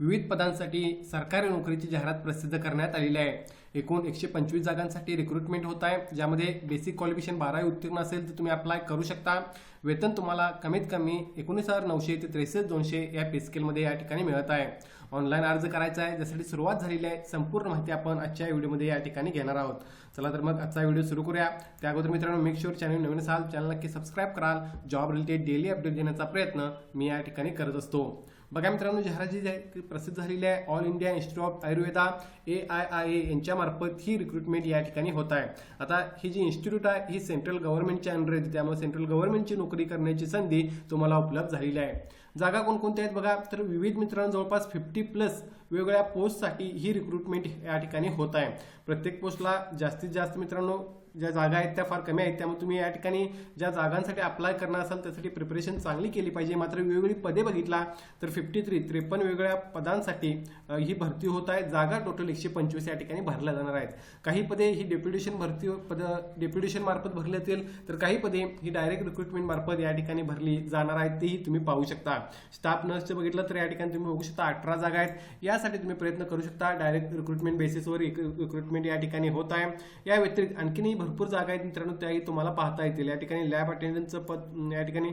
विविध पदांसाठी सरकारी नोकरीची जाहिरात प्रसिद्ध करण्यात आलेली आहे. एकूण एकशे पंचवीस जागांसाठी रिक्रुटमेंट होत आहे. ज्यामध्ये बेसिक क्वालिफिकेशन बारावी उत्तीर्ण असेल तर तुम्ही अप्लाय करू शकता. वेतन तुम्हाला कमीत कमी एकोणीस हजार नऊशे ते त्रेसष्ट दोनशे या पे स्केलमध्ये या ठिकाणी मिळत आहे. ऑनलाईन अर्ज करायचा आहे. ज्यासाठी सुरुवात झालेली आहे संपूर्ण माहिती आपण आजच्या व्हिडिओमध्ये या ठिकाणी घेणार आहोत. चला तर मग आजचा व्हिडिओ सुरू करूया. त्या अगोदर मित्रांनो मेक शुअर चॅनल नवीन असाल चॅनल नक्की सबस्क्राईब कराल. जॉब रिलेटेड डेली अपडेट देण्याचा प्रयत्न मी या ठिकाणी करत असतो. बघा मित्रांनो जाहिरात जी आहे प्रसिद्ध झालेली आहे all India institute of Ayurveda A I I A यांच्यामार्फत ही रिक्रुटमेंट या ठिकाणी होत आहे. आता ही जी इन्स्टिट्यूट आहे ही सेंट्रल गव्हर्नमेंटच्या अंडर येते त्यामुळे सेंट्रल गव्हर्नमेंटची नोकरी करण्याची संधी तुम्हाला उपलब्ध झालेली आहे. जागा कोणकोणत्या आहेत बघा? तर विविध मित्रांनो जवळपास फिफ्टी प्लस वेगवेगळ्या पोस्टसाठी ही रिक्रुटमेंट या ठिकाणी होत आहे. प्रत्येक पोस्टला जास्तीत जास्त मित्रांनो ज्या जागा आहेत त्या फार कमी आहेत. त्यामुळे तुम्ही या ठिकाणी ज्या जागांसाठी अप्लाय करणार असाल त्यासाठी प्रिपरेशन चांगली केली पाहिजे. मात्र वेगवेगळी पदे बघितला तर फिफ्टी थ्री त्रेपन्न वेगवेगळ्या पदांसाठी ही भरती होत आहे. जागा टोटल एकशे पंचवीस या ठिकाणी भरल्या जाणार आहेत. काही पदे ही डेप्युटेशन भरती पद डेप्युटेशन मार्फत भरली जातील तर काही पदे ही डायरेक्ट रिक्रुटमेंट मार्फत या ठिकाणी भरली जाणार आहेत तेही तुम्ही पाहू शकता. स्टाफ नर्सचं बघितलं तर या ठिकाणी तुम्ही बघू शकता अठरा जागा आहेत. यासाठी तुम्ही प्रयत्न करू शकता डायरेक्ट रिक्रुटमेंट बेसिसवर रिक्रुटमेंट या ठिकाणी होत आहे. या व्यतिरिक्त आणखीनही भरपूर जागा आहेत मित्रांनो त्याही तुम्हाला पाहता येतील. या ठिकाणी लॅब अटेंडन्सचं पद या ठिकाणी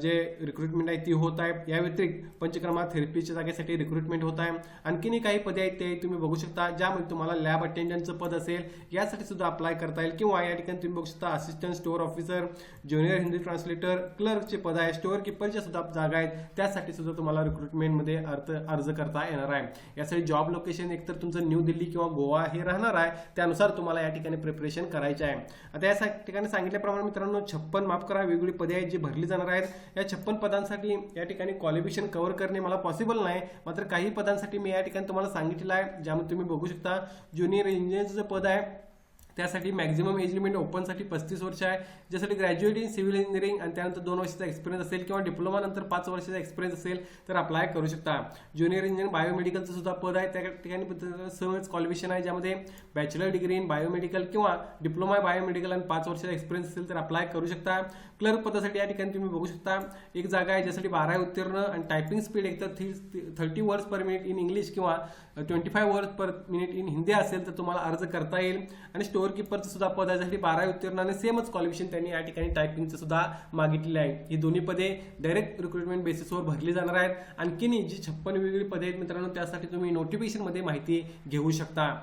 जे रिक्रुटमेंट आहे ती होत आहे. या व्यतिरिक्त पंचक्रमा थेरपीच्या जागेसाठी रिक्रुटमेंट होत आहे. आणखीनही काही पदे आहेत ते तुम्ही बघू शकता ज्यामध्ये तुम्हाला लॅब अटेंडंटचं पद असेल यासाठी सुद्धा अप्लाय करता येईल. किंवा या ठिकाणी तुम्ही बघू शकता assistant store officer junior Hindi translator क्लर्कचे पद आहे. स्टोअर किपरच्या सुद्धा जागा आहेत. त्यासाठी सुद्धा तुम्हाला रिक्रुटमेंटमध्ये अर्ज अर्ज करता येणार आहे. यासाठी जॉब लोकेशन एकतर तुमचं न्यू दिल्ली किंवा गोवा हे राहणार आहे. त्यानुसार तुम्हाला या ठिकाणी प्रिपरेशन करायची आहे. आता या सा- ठिकाणी सांगितल्याप्रमाणे मित्रांनो छप्पन माफ करा वेगवेगळी पदे आहेत जी भरली जाणार आहेत. या छप्पन पदांसाठी या ठिकाणी क्वालिफिकेशन कव्हर करणे मला पॉसिबल नाही. मात्र काही पदांसाठी मी या ठिकाणी तुम्हाला सांगितलेलं आहे ज्यामध्ये तुम्ही बघू शकता ज्युनियर इंजिनियरचं पद आहे त्यासाठी मॅक्झिमम एज लिमिट ओपनसाठी पस्तीस वर्ष आहे. ज्यासाठी ग्रॅज्युएट इन सिव्हिल इंजिनिअरिंग आणि त्यानंतर दोन वर्षाचा एक्सपिरियन्स असेल किंवा डिप्लोमानंतर पाच वर्षाचा एक्सपिरियन्स असेल तर अप्लाय करू शकता. ज्युनियर इंजिनियर बायोमेडिकलचं सुद्धा पद आहे. त्या ठिकाणी सहज क्वालिफिकेशन आहे ज्यामध्ये बॅचलर डिग्री इन बायोमेडिकल किंवा डिप्लोमा बायोमेडिकल आणि पाच वर्षाचा एक्सपिरियन्स असेल तर अप्लाय करू शकता. क्लर्क पदासाठी या ठिकाणी तुम्ही बघू शकता. एक जागा आहे ज्यासाठी बारा उत्तीर्ण आणि टायपिंग स्पीड एकतर thirty words per minute in English किंवा twenty five words per minute in Hindi असेल तर तुम्हाला अर्ज करता येईल. आणि स्टोअर किपरचं सुद्धा पद आहे. ज्यासाठी बारा सेमच क्वालिफिकेशन त्यांनी या ठिकाणी टायपिंगचं सुद्धा मागितलेलं आहे. ही दोन्ही पदे डायरेक्ट रिक्रुटमेंट बेसिसवर भरली जाणार आहेत. आणखीन जी छप्पन वेगवेगळी पदे आहेत मित्रांनो त्यासाठी तुम्ही नोटिफिकेशनमध्ये माहिती घेऊ शकता.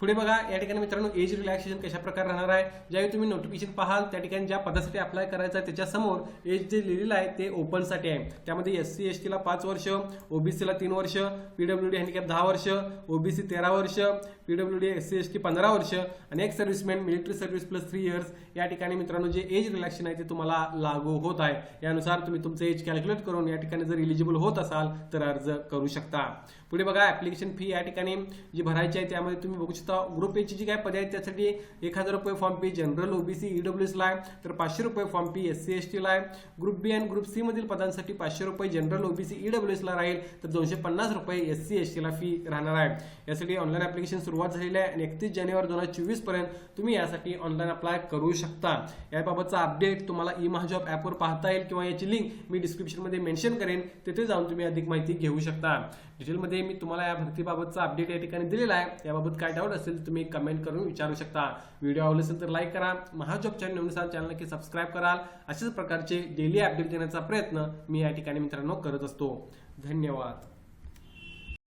पुढे बघा या ठिकाणी मित्रांनो एज रिलॅक्सेशन कशा प्रकारे राहणार आहे? ज्यावेळी तुम्ही नोटिफिकेशन पाहाल त्या ठिकाणी ज्या पदासाठी अप्लाय करायचं आहे त्याच्यासमोर एज जे लिहिलेलं आहे ते ओपनसाठी आहे. त्यामध्ये एस सी एस टीला पाच वर्ष ओबीसीला तीन वर्ष पीडब्ल्यू डी हँडिकॅप दहा वर्ष ओबीसी तेरा वर्ष PW D S C S T पंधरा वर्ष आणि ex serviceman military service plus three years या ठिकाणी मित्रांनो जे एज रिलॅक्शन आहे ते तुम्हाला लागू होत आहे. यानुसार तुम्ही तुमचं एज कॅल्क्युलेट करून या ठिकाणी जर इलिजिबल होत असाल तर अर्ज करू शकता. पुढे बघा ऍप्लिकेशन फी या ठिकाणी जी भरायची आहे त्यामध्ये तुम्ही बघू शकता ग्रुप एची जी काय पदे आहेत त्यासाठी एक हजार रुपये form fee general OBC EW एसला आहे तर पाचशे रुपये form fee S C S टीला आहे. ग्रुप बी आणि ग्रुप सी मधील पदांसाठी पाचशे रुपये जनरल ओबीसी ईडब्ल्यू एसला राहील तर दोनशे पन्नास रुपये एस सी एस टीला फी राहणार आहे. यासाठी ऑनलाईन ऍप्लिकेशन सुरुवात झालेली आहे आणि एकतीस जानेवारी दोन हजार चोवीसपर्यंत तुम्ही यासाठी ऑनलाईन अप्लाय करू शकता. याबाबतचा अपडेट तुम्हाला ई महाजॉब ॲपवर पाहता येईल किंवा याची लिंक मी डिस्क्रिप्शनमध्ये मेन्शन करेन तिथे जाऊन तुम्ही अधिक माहिती घेऊ शकता. डिटेलमध्ये मी तुम्हाला या भरतीबाबतचा अपडेट या ठिकाणी दिलेला आहे. याबाबत काय डाऊट असेल तर तुम्ही कमेंट करून विचारू शकता. व्हिडिओ आवडले असेल तर लाईक करा. महाजॉब चॅनल नवीन असाल चॅनल नक्की सबस्क्राईब कराल. अशाच प्रकारचे डेली अपडेट देण्याचा प्रयत्न मी या ठिकाणी मित्रांनो करत असतो. धन्यवाद.